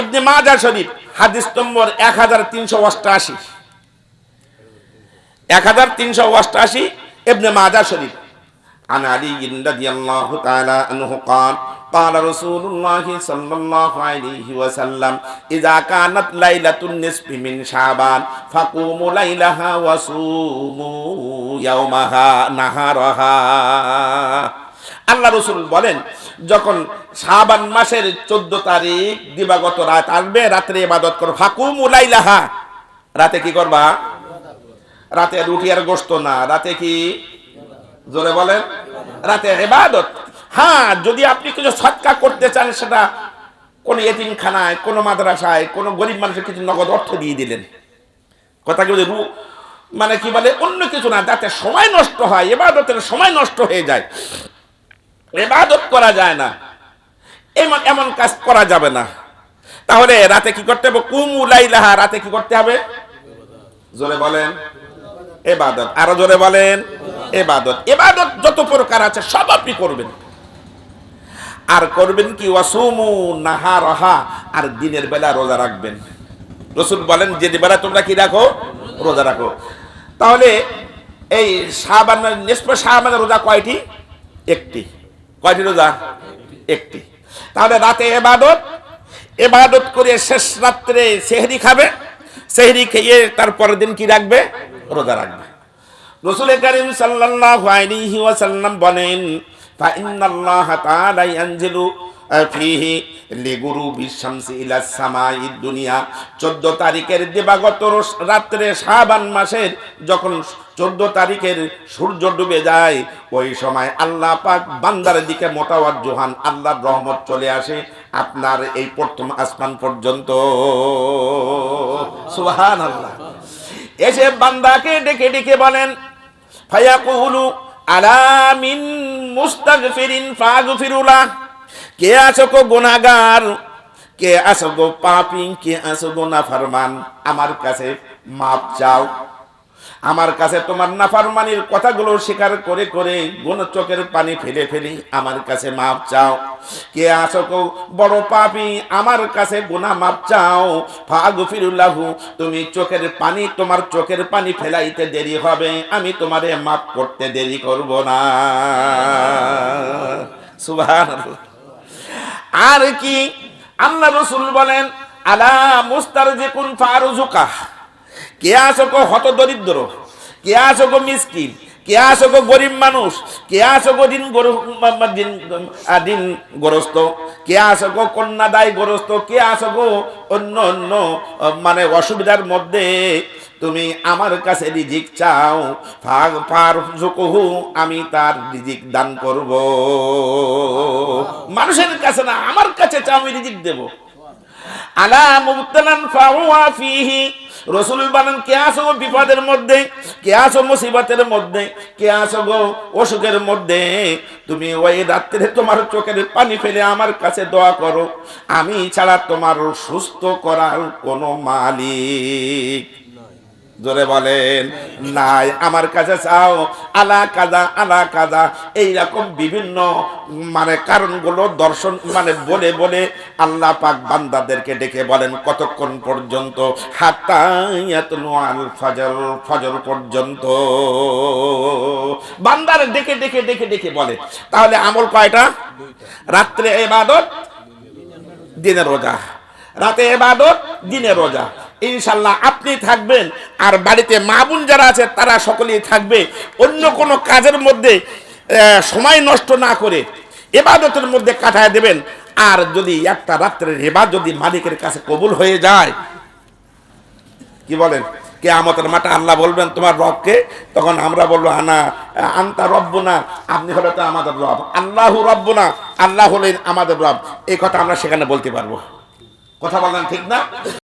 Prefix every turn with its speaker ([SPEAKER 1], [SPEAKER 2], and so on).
[SPEAKER 1] ইবনে মাজা শরীফ হাদিস নম্বর এক হাজার তিনশো অষ্টআশি এক হাজার তিনশো অষ্টআশি ইবনে মাজা শরীফ عن علي رضي الله تعالى عنه قال قال رسول الله صلى الله عليه وسلم إذا كانت ليلة النصف من شعبان فقوموا ليلها وصوموا يومها نهارها আল্লাহ রসুল বলেন, যখন শাবান মাসের চোদ্দ তারিখ দিবাগত রাত আসবে, রাত্রে ইবাদত করো। ফাকুম উলাইলাহা রাতে কি করবা? রাতে রুটি আর গোস্ত না। রাতে কি? জোরে বলেন। রাতে এবাদত হ্যাঁ যদি আপনি কিছু সৎকা করতে চান, সেটা কোন এতিমখানায়, কোন মাদ্রাসায়, কোন গরিব মানুষের কিছু নগদ অর্থ দিয়ে দিলেন। কথা কি রু মানে কি বলে? অন্য কিছু না। যাতে সময় নষ্ট হয় এবাদতের সময় নষ্ট হয়ে যায়। এবাদত করা যায় না। এমন এমন কাজ করা যাবে না। তাহলে রাতে কি করতে হবে? কুমুলাইলাহা রাতে কি করতে হবে? জোরে বলেন। এবাদত আরও জোরে বলেন। এবাদত এবাদত যত প্রকার আছে, সব আপনি করবেন। আর করবেন কি? ওয়াসুমু নাহা রহা আর দিনের বেলা রোজা রাখবেন। রসুল বলেন যে বেলা তোমরা কি রাখো? রোজা রাখো। তাহলে এই শাহবান নিষ্প শাহবানের রোজা কয়টি? একটি। কয়টি রোজা? একটি। তাহলে রাতে এবাদত এবাদত করে শেষ রাত্রে সেহরি খাবে, সেহরি খেয়ে তারপরের দিন কি রাখবে? রোজা রাখবে। রসুল করিম সাল্লাল্লাহু আলাইহি ওয়াসাল্লাম বলেন ফাইন্নাল্লাহ তাআলা ইয়ানজিলু ফিহি লিগুরুবি শামসি ইলা সামাই দুনিয়া। 14 তারিখের দেবাগত রাত্রে শাবান মাসের যখন 14 তারিখের সূর্য ডুবে যায়, ওই সময় আল্লাহ পাক বান্দার দিকে মোটাওয়ার জোহান আল্লাহর রহমত চলে আসে আপনার এই প্রথম আসমান পর্যন্ত। সুহান আল্লাহ এসে বান্দাকে ডেকে ডেকে বলেন, ফায়াকুলু আলা মিন মুস্তাগফিরিন ফাগফিরুলা। কে আছো গো গুনাহগার কে আছো গো পাপী? কে আছো গো নাফরমান? আমার কাছে মাপ চাও। আমার কাছে তোমার নাফরমানির কথাগুলো স্বীকার করে করে গুণ চোখের পানি ফেলে ফেলি আমার কাছে মাপ চাও। কে আছো গো বড় পাপী? আমার কাছে গুনাহ মাপ চাও। ফাগফিরুল্লাহু, তুমি চোখের পানি, তোমার চোখের পানি ফেলাইতে দেরি হবে। আমি তোমারে মাপ করতে দেরি করব না। সুবহানাল্লাহ। আর কি? আল্লাহ রসুল বলেন, আলা মুস্তার যে কোন ফারুজুকা। কে আসো হত দরিদ্র, কে আসো মিসকিন, কে আসো গরিব মানুষ, কে দিন গরু- দিন দিন গ্রস্ত, কে আসো কন্যাদায় গ্রস্ত, কে আসো অন্য অন্য মানে অসুবিধার মধ্যে তুমি আমার কাছে রিজিক চাও ফাগ ফার জুকুহু, আমি তার রিজিক দান করব। মানুষের কাছে না আমার কাছে চাও আমি রিজিক দেব। আলা মুবতালান ফাহুয়া ফিহি রসুল বলেন কে আসো বিপদের মধ্যে কে আসো মুসিবতের মধ্যে কে আসো গো অসুখের মধ্যে তুমি ওই রাত্রে তোমার চোখের পানি ফেলে আমার কাছে দোয়া করো। আমি ছাড়া তোমার সুস্থ করার কোনো মালিক জোরে বলেন, নাই, আমার কাছে চাও, আলা কাজা আলা কাজা। এইরকম বিভিন্ন মানে কারণগুলো দর্শন মানে বলে বলে আল্লাহ পাক বান্দাদেরকে ডেকে বলেন, কতক্ষণ পর্যন্ত? ফজর ফজর পর্যন্ত। বান্দার ডেকে ডেকে ডেকে ডেকে বলে, তাহলে আমল কয়টা? রাত্রে এবাদত, দিনের রোজা। রাতে এবাদত দিনে রোজা। ইনশাল্লাহ আপনি থাকবেন। আর বাড়িতে মা বোন যারা আছে, তারা সকলেই থাকবে। অন্য কোনো কাজের মধ্যে সময় নষ্ট না করে এবাদতের মধ্যে কাটায় দেবেন। আর যদি একটা রাত্রের এবার যদি মালিকের কাছে কবুল হয়ে যায়, কি বলেন? কে আমাদের মাটা আল্লাহ বলবেন, তোমার রবকে? তখন আমরা বলব, আনা, আন্তা রব্ব না আপনি হলে তো আমাদের রব। আল্লাহু রব্ব না আল্লাহ হলেন আমাদের রব। এই কথা আমরা সেখানে বলতে পারব। কথা বলেন ঠিক না?